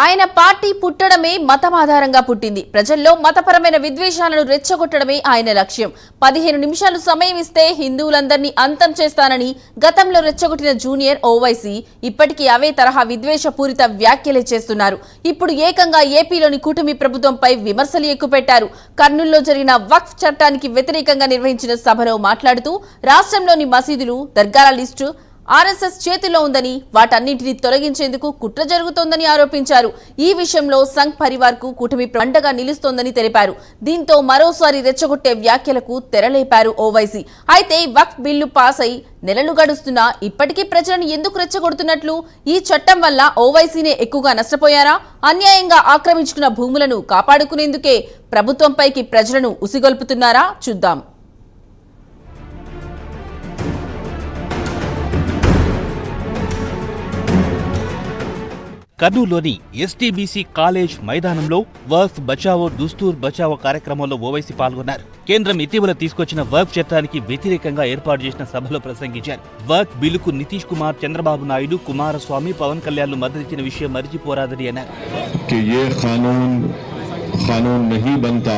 ఆయన పార్టీ పుట్టడమే మతం ఆధారంగా పుట్టింది. ప్రజల్లో మతపరమైన విద్వేషాలను రెచ్చగొట్టడమే ఆయన లక్ష్యం. పదిహేను నిమిషాలు సమయం ఇస్తే హిందువులందరినీ అంతం చేస్తానని గతంలో రెచ్చగొట్టిన జూనియర్ ఓవైసీ ఇప్పటికీ అవే తరహా విద్వేషపూరిత వ్యాఖ్యలే చేస్తున్నారు. ఇప్పుడు ఏకంగా ఏపీలోని కూటమి ప్రభుత్వంపై విమర్శలు ఎక్కుపెట్టారు. కర్నూలులో జరిగిన వక్ఫ్ చట్టానికి వ్యతిరేకంగా నిర్వహించిన సభలో మాట్లాడుతూ రాష్ట్రంలోని మసీదులు దర్గాల లిస్టు ఆర్ఎస్ఎస్ చేతిలో ఉందని వాటన్నింటిని తొలగించేందుకు కుట్ర జరుగుతోందని ఆరోపించారు. ఈ విషయంలో సంఘ్ పరివార్కు కూటమి పండగా నిలుస్తోందని తెలిపారు. దీంతో మరోసారి రెచ్చగొట్టే వ్యాఖ్యలకు తెరలేపారు ఓవైసీ. అయితే వక్ఫ్ బిల్లు పాస్ అయి నెలలు గడుస్తున్నా ఇప్పటికీ ప్రజలను ఎందుకు రెచ్చగొడుతున్నట్లు? ఈ చట్టం వల్ల ఓవైసీనే ఎక్కువగా నష్టపోయారా? అన్యాయంగా ఆక్రమించుకున్న భూములను కాపాడుకునేందుకే ప్రభుత్వంపైకి ప్రజలను ఉసిగొల్పుతున్నారా? చూద్దాం. కర్నూలులోని ఎస్టీబీసీ కాలేజ్ మైదానంలో వర్క్ బచావో దుస్తూర్ బచావో కార్యక్రమంలో ఓవైసీ పాల్గొన్నారు కేంద్రం ఇటీవల తీసుకొచ్చిన వర్క్ చట్టానికి వ్యతిరేకంగా ఏర్పాటు చేసిన సభలో ప్రసంగించారు వర్క్ బిల్లుకు నితీష్ కుమార్ చంద్రబాబు నాయుడు కుమారస్వామి పవన్ కళ్యాణ్ మద్దతిచ్చిన విషయం మరిచిపోరాదని అన్నారు कि ये कानून कानून नहीं बनता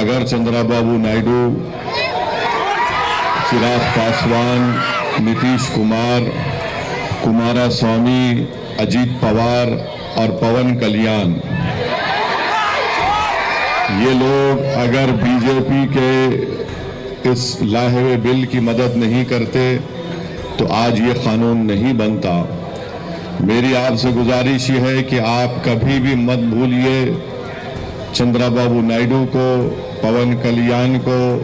अगर चंद्रबाबू नायडू चिराग पासवान नीतीश कुमार कुमारा स्वामी اجیت پوار اور پون کلیان۔ یہ لوگ اگر بی جے پی کے اس لاہو بل کی مدد نہیں کرتے، تو آج یہ قانون نہیں بنتا۔ میری آپ سے گزارش یہ ہے کہ آپ کبھی بھی مت بھولیے چندرا بابو نائیڈو کو، پون کلیان کو،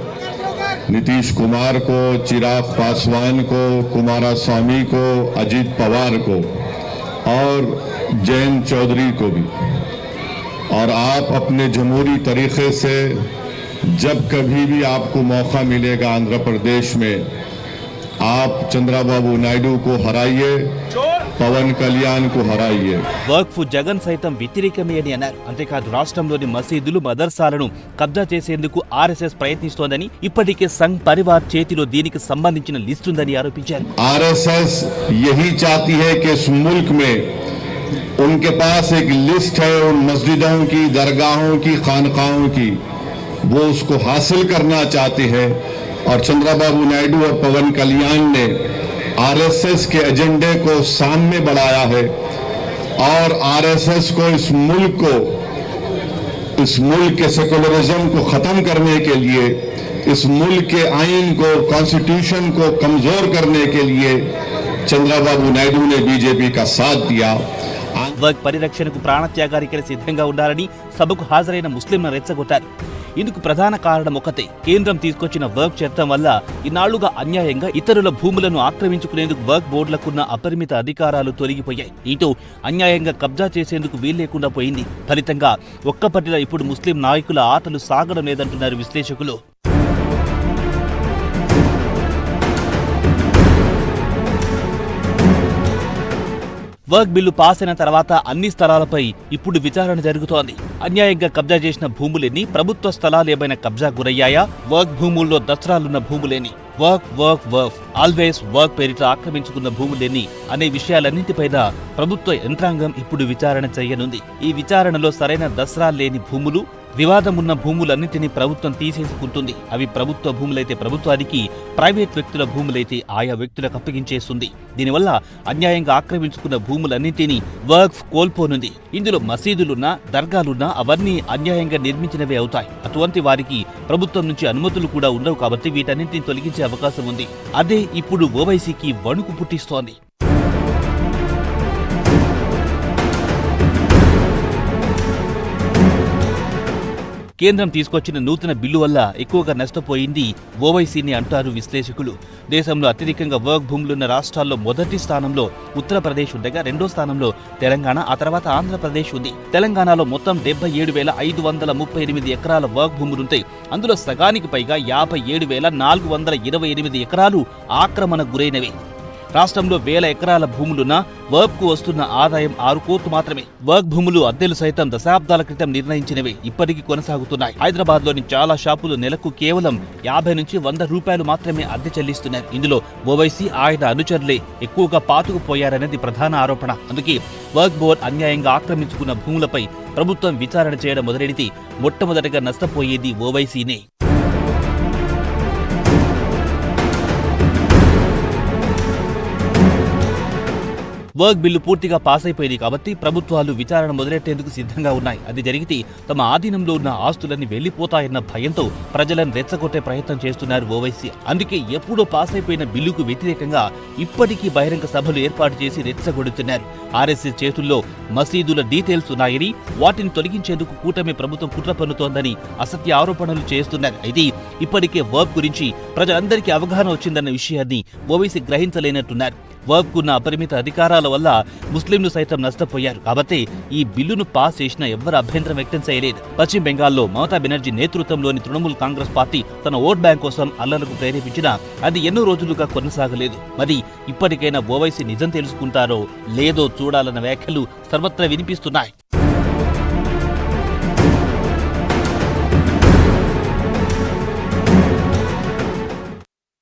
نتیش کمار کو، چراغ پاسوان کو، کمارا سوامی کو، اجیت پوار کو۔ اور جین چودھری کو بھی۔ اور آپ اپنے جمہوری طریقے سے جب کبھی بھی آپ کو موقع ملے گا آندھرا پردیش میں आप चंद्रबाबू नायडू को हराइए पवन कल्याण को हराइए వర్క్ జగన్ సైతం వ్యతిరేకమే అని అన్నారు అంతేకాదు రాష్ట్రంలోని మసీదులు మదర్సాలను కబ్జా చేసేందుకు ఆర్ఎస్ఎస్ ప్రయత్నిస్తోందని ఇప్పటికే సంఘ్ పరివార్ చేతిలో దీనికి సంబంధించిన లిస్టుందని ఆరోపించారు आरएसएस यही चाहती है कि इस मुल्क में उनके पास एक लिस्ट है उन मस्जिदों की दरगाहों की खानकाहों की वो उसको हासिल करना चाहते हैं اور چندرا بابو نائیڈو اور پون کلیان نے آر ایس ایس کے ایجنڈے کو سامنے بڑھایا ہے اور آر ایس ایس کو اس ملک کو، اس ملک کے سیکولرزم کو ختم کرنے کے لیے، اس ملک کے آئین کو کانسٹیوشن کو کمزور کرنے کے لیے చంద్ర బాబు నాయుడు నే బీజేపీకి సాథ్ దియా ఆంధ్రప్రదేశ్ పరిరక్షణకు ప్రాణత్యాగానికైనా సిద్ధంగా ఉండాలని సభకు హాజరైన ముస్లింలను రెచ్చగొట్టారు ఇందుకు ప్రధాన కారణం ఒకటే. కేంద్రం తీసుకొచ్చిన వర్క్ చట్టం వల్ల ఇన్నాళ్ళుగా అన్యాయంగా ఇతరుల భూములను ఆక్రమించుకునేందుకు వర్క్ బోర్డులకున్న అపరిమిత అధికారాలు తొలగిపోయాయి. ఇటు అన్యాయంగా కబ్జా చేసేందుకు వీల్లేకుండా పోయింది. ఫలితంగా ఒక్కపట్టిన ఇప్పుడు ముస్లిం నాయకుల ఆటలు సాగడం లేదంటున్నారు విశ్లేషకులు. వర్క్ బిల్లు పాస్ అయిన తర్వాత అన్ని స్థలాలపై ఇప్పుడు విచారణ జరుగుతోంది. అన్యాయంగా కబ్జా చేసిన భూములేని ప్రభుత్వ స్థలాలు ఏమైనా కబ్జా గురయ్యాయా? వర్క్ భూముల్లో దసరాలున్న భూములేని వర్క్ వర్క్ వర్క్ ఆల్వేస్ వర్క్ పేరిట ఆక్రమించుకున్న భూములేని అనే విషయాలన్నింటిపైన ప్రభుత్వ యంత్రాంగం ఇప్పుడు విచారణ చేయనుంది. ఈ విచారణలో సరైన దసరా లేని భూములు వివాదమున్న భూములన్నింటినీ ప్రభుత్వం తీసేసుకుంటుంది. అవి ప్రభుత్వ భూములైతే ప్రభుత్వానికి ప్రైవేట్ వ్యక్తుల భూములైతే ఆయా వ్యక్తులకు అప్పగించేస్తుంది. దీనివల్ల అన్యాయంగా ఆక్రమించుకున్న భూములన్నింటినీ వర్క్స్ కోల్పోనుంది. ఇందులో మసీదులున్నా దర్గాలున్నా అవన్నీ అన్యాయంగా నిర్మించినవే అవుతాయి. అటువంటి వారికి ప్రభుత్వం నుంచి అనుమతులు కూడా ఉండవు కాబట్టి వీటన్నింటినీ తొలగించే అవకాశం ఉంది. అదే ఇప్పుడు ఓవైసీకి వణుకు పుట్టిస్తోంది. కేంద్రం తీసుకొచ్చిన నూతన బిల్లు వల్ల ఎక్కువగా నష్టపోయింది ఓవైసీని అంటారు విశ్లేషకులు. దేశంలో అత్యధికంగా వర్క్ భూములున్న రాష్ట్రాల్లో మొదటి స్థానంలో ఉత్తరప్రదేశ్ ఉండగా రెండో స్థానంలో తెలంగాణ ఆ తర్వాత ఆంధ్రప్రదేశ్ ఉంది. తెలంగాణలో మొత్తం డెబ్బై ఏడు వేల ఐదు వందల ముప్పై ఎనిమిది ఎకరాల వర్క్ భూములుంటాయి. అందులో సగానికి పైగా యాభై ఏడు వేల నాలుగు వందల ఇరవై ఎనిమిది ఎకరాలు ఆక్రమణ గురైనవి. రాష్ట్రంలో వేల ఎకరాల భూములున్నా వర్క్కు వస్తున్న ఆదాయం ఆరు కోట్లు మాత్రమే. వర్క్ భూములు అద్దెలు సైతం దశాబ్దాల క్రితం నిర్ణయించినవి ఇప్పటికీ కొనసాగుతున్నాయి. హైదరాబాద్లోని చాలా షాపులు నెలకు కేవలం యాభై నుంచి వంద రూపాయలు మాత్రమే అద్దె చెల్లిస్తున్నారు. ఇందులో ఓవైసీ ఆయన అనుచరులే ఎక్కువగా పాతుకుపోయారనేది ప్రధాన ఆరోపణ. అందుకే వర్క్ బోర్డ్ అన్యాయంగా ఆక్రమించుకున్న భూములపై ప్రభుత్వం విచారణ చేయడం మొదలెడితే మొట్టమొదటగా నష్టపోయేది ఓవైసీనే. వర్క్ బిల్లు పూర్తిగా పాస్ అయిపోయింది కాబట్టి ప్రభుత్వాలు విచారణ మొదలెట్టేందుకు సిద్ధంగా ఉన్నాయి. అది జరిగితే తమ ఆధీనంలో ఉన్న ఆస్తులన్నీ వెళ్ళిపోతాయన్న భయంతో ప్రజలను రెచ్చగొట్టే ప్రయత్నం చేస్తున్నారు ఓవైసీ. అందుకే ఎప్పుడో పాస్ అయిపోయిన బిల్లుకు వ్యతిరేకంగా ఇప్పటికీ బహిరంగ సభలు ఏర్పాటు చేసి రెచ్చగొడుతున్నారు. ఆర్ఎస్ఎస్ చేతుల్లో మసీదుల డీటెయిల్స్ ఉన్నాయని వాటిని తొలగించేందుకు కూటమి ప్రభుత్వం కుట్ర పన్నుతోందని అసత్య ఆరోపణలు చేస్తున్నారు. అయితే ఇప్పటికే వర్క్ గురించి ప్రజలందరికీ అవగాహన వచ్చిందన్న విషయాన్ని ఓవైసీ గ్రహించలేనట్టున్నారు. వర్క్ ఉన్న అపరిమిత అధికారాల వల్ల ముస్లింలు సైతం నష్టపోయారు. కాబట్టి ఈ బిల్లును పాస్ చేసిన ఎవ్వరు అభ్యంతరం వ్యక్తం చేయలేదు. పశ్చిమ బెంగాల్లో మమతా బెనర్జీ నేతృత్వంలోని తృణమూల్ కాంగ్రెస్ పార్టీ తన ఓట్ బ్యాంక్ కోసం అల్లర్లకు ప్రేరేపించినా అది ఎన్నో రోజులుగా కొనసాగలేదు. మరి ఇప్పటికైనా ఓవైసీ నిజం తెలుసుకుంటారో లేదో చూడాలన్న వ్యాఖ్యలు సర్వత్రా వినిపిస్తున్నాయి.